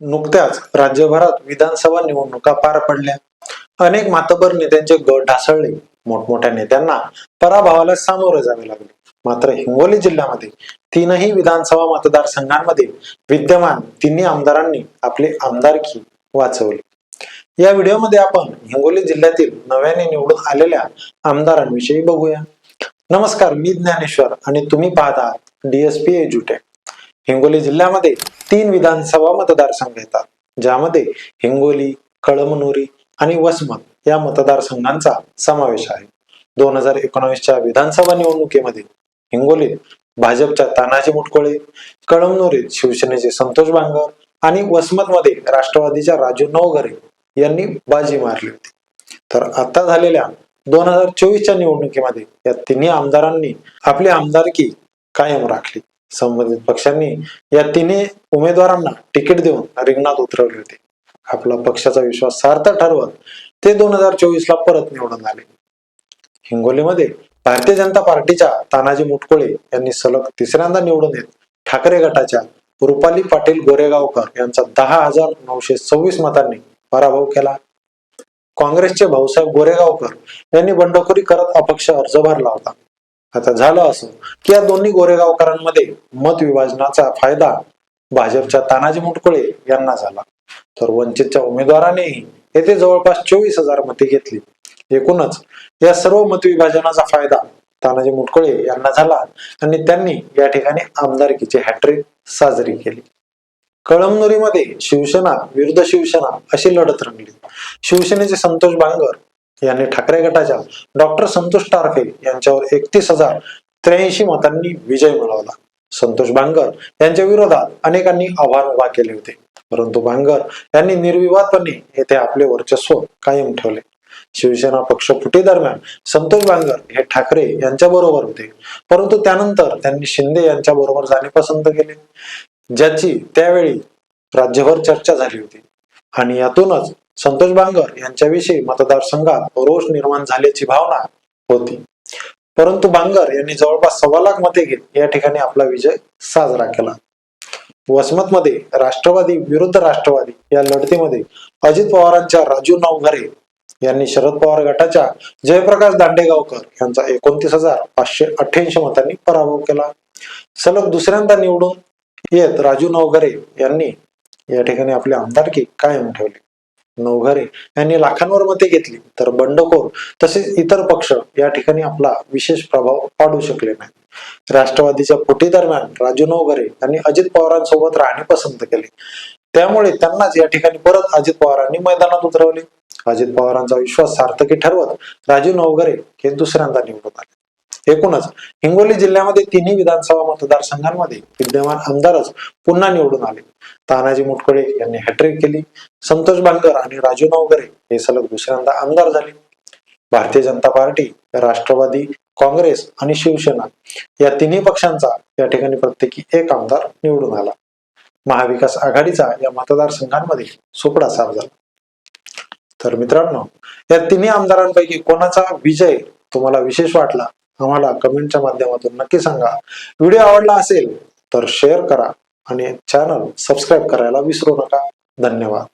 नुकत्याच राज्यभरात विधानसभा निवडणुका पार पडल्या. अनेक मातबर नेत्यांचे गट ढासळले. मोठमोठ्या नेत्यांना पराभवाला सामोरे जावे लागले. मात्र हिंगोली जिल्ह्यामध्ये तीनही विधानसभा मतदारसंघांमध्ये विद्यमान तिन्ही आमदारांनी आपली आमदारकी वाचवली. या व्हिडिओमध्ये आपण हिंगोली जिल्ह्यातील नव्याने निवडून आलेल्या आमदारांविषयी बघूया. नमस्कार मी ज्ञानेश्वर आणि तुम्ही पाहता डीएसपी एज्युटेक हिंगोली जिल्ह्यामध्ये तीन विधानसभा मतदारसंघ येतात. ज्यामध्ये हिंगोली कळमनुरी आणि वसमत या मतदारसंघांचा समावेश आहे. दोन हजार एकोणावीसच्या विधानसभा निवडणुकीमध्ये हिंगोलीत भाजपच्या तानाजी मुटकोळे कळमनुरीत शिवसेनेचे संतोष बांगर आणि वसमतमध्ये राष्ट्रवादीच्या राजू नवघरे यांनी बाजी मारली होती. तर आता झालेल्या दोन हजार चोवीसच्या निवडणुकीमध्ये या तिन्ही आमदारांनी आपली आमदारकी कायम राखली. संबंधित पक्षांनी या तिन्ही उमेदवारांना तिकीट देऊन रिंगणात उतरवले होते. आपला पक्षाचा विश्वास सार्थ ठरवत ते दोन हजार चोवीस ला परत निवडून आले. हिंगोलीमध्ये भारतीय जनता पार्टीच्या तानाजी मुटकुळे यांनी सलग तिसऱ्यांदा निवडून येत ठाकरे गटाच्या रुपाली पाटील गोरेगावकर यांचा दहा हजार नऊशे सव्वीस मतांनी पराभव केला. काँग्रेसचे भाऊसाहेब गोरेगावकर यांनी बंडखोरी करत अपक्ष अर्ज भरला होता. आता झालं असं. की या दोन्ही गोरेगावकरांमध्ये मत विभाजनाचा फायदा भाजपच्या तानाजी मुटकुळे यांना झाला. तर वंचितच्या उमेदवारानेही येथे जवळपास चोवीस हजार मते घेतली. एकूणच या सर्व मतविभाजनाचा फायदा तानाजी मुटकुळे यांना झाला आणि त्यांनी या ठिकाणी आमदारकीची हॅट्रिक साजरी केली. कळमनुरीमध्ये शिवसेना विरुद्ध शिवसेना अशी लढत रंगली. शिवसेनेचे संतोष बांगर यांनी ठाकरे गटाच्या डॉक्टर संतोष टारफे यांच्यावर एकतीस हजार त्र्याऐंशी मतांनी विजय मिळवला. संतोष बांगर यांच्या विरोधात अनेकांनी आव्हान उभा केले होते. परंतु बांगर यांनी निर्विवादपणे येथे आपले वर्चस्व कायम ठेवले. शिवसेना पक्ष फुटी दरम्यान संतोष बांगर हे ठाकरे यांच्या बरोबर होते. परंतु त्यानंतर त्यांनी शिंदे यांच्या बरोबर जाणे पसंत केले ज्याची त्यावेळी राज्यभर चर्चा झाली होती. आणि यातूनच संतोष बांगर यांच्याविषयी मतदारसंघात रोष निर्माण झाल्याची भावना होती. परंतु बांगर यांनी जवळपास सव्वा लाख मते घेत या ठिकाणी आपला विजय साजरा केला. वसमतमध्ये राष्ट्रवादी विरुद्ध राष्ट्रवादी या लढतीमध्ये अजित पवारांच्या राजू नवघरे यांनी शरद पवार गटाच्या जयप्रकाश दांडेगावकर यांचा एकोणतीस हजार पाचशे अठ्ठ्याऐंशी मतांनी पराभव केला. सलग दुसऱ्यांदा निवडून येत राजू नवघरे यांनी या ठिकाणी आपली आमदारकी कायम ठेवली. नवघरे यांनी लाखांवर मते घेतली तर बंडखोर तसेच इतर पक्ष या ठिकाणी आपला विशेष प्रभाव पाडू शकले नाही राष्ट्रवादीच्या पोटी दरम्यान राजू नवघरे यांनी अजित पवारांसोबत राहणे पसंत केले. त्यामुळे त्यांनाच या ठिकाणी परत अजित पवारांनी मैदानात उतरवले. अजित पवारांचा विश्वास सार्थकी ठरवत राजू नवघरे हे दुसऱ्यांदा निवडून आले. एकूणच हिंगोली जिल्ह्यामध्ये तिन्ही विधानसभा मतदारसंघांमध्ये विद्यमान आमदारच पुन्हा निवडून आले. तानाजी मुटकळे यांनी हॅट्रिक केली. संतोष बांगर आणि राजू नवगरे हे सलग दुसऱ्यांदा आमदार झाले. भारतीय जनता पार्टी राष्ट्रवादी काँग्रेस आणि शिवसेना या तिन्ही पक्षांचा या ठिकाणी प्रत्येकी एक आमदार निवडून आला. महाविकास आघाडीचा या मतदारसंघांमध्ये सुपडा साफ झाला. तर मित्रांनो या तिन्ही आमदारांपैकी कोणाचा विजय तुम्हाला विशेष वाटला? आम्हाला कमेंटच्या माध्यमातून नक्की सांगा. व्हिडिओ आवडला असेल तर शेअर करा आणि चॅनल सबस्क्राईब करायला विसरू नका. धन्यवाद.